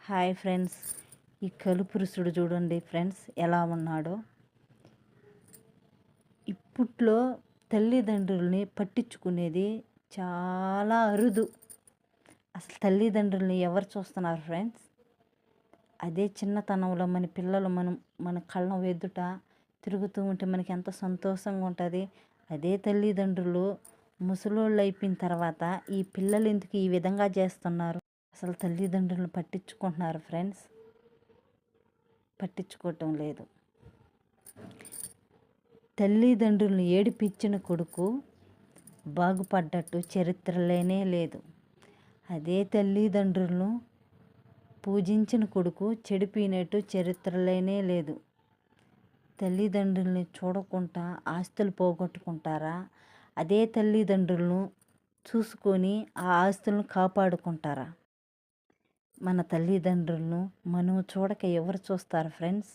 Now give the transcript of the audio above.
Hi friends. ఈ కలుపురుషుడు చూడండి friends ఎలా ఉన్నాడో. ఇప్పట్లో తల్లిదండ్రుల్ని పట్టించుకునేది చాలా అరుదు. అసలు తల్లిదండ్రుల్ని ఎవరు చూస్తున్నారు ఫ్రెండ్స్? అదే చిన్నతనంలో మన పిల్లలు మనం మన కళ్ళ ఎదుట తిరుగుతూ ఉంటే మనకి ఎంత సంతోషంగా ఉంటుంది. అదే తల్లిదండ్రులు ముసలోళ్ళు అయిపోయిన తర్వాత ఈ పిల్లలు ఎందుకు ఈ విధంగా చేస్తున్నారు? అసలు తల్లిదండ్రులను పట్టించుకుంటున్నారు ఫ్రెండ్స్. పట్టించుకోవటం లేదు. తల్లిదండ్రులను ఏడిపించిన కొడుకు బాగుపడ్డట్టు చరిత్రలేనే లేదు. అదే తల్లిదండ్రులను పూజించిన కొడుకు చెడిపోయినట్టు చరిత్రలేనే లేదు. తల్లిదండ్రుల్ని చూడకుండా ఆస్తులు పోగొట్టుకుంటారా? అదే తల్లిదండ్రులను చూసుకొని ఆ ఆస్తులను కాపాడుకుంటారా? మన తల్లిదండ్రులను మనం చూడక ఎవరు చూస్తారు ఫ్రెండ్స్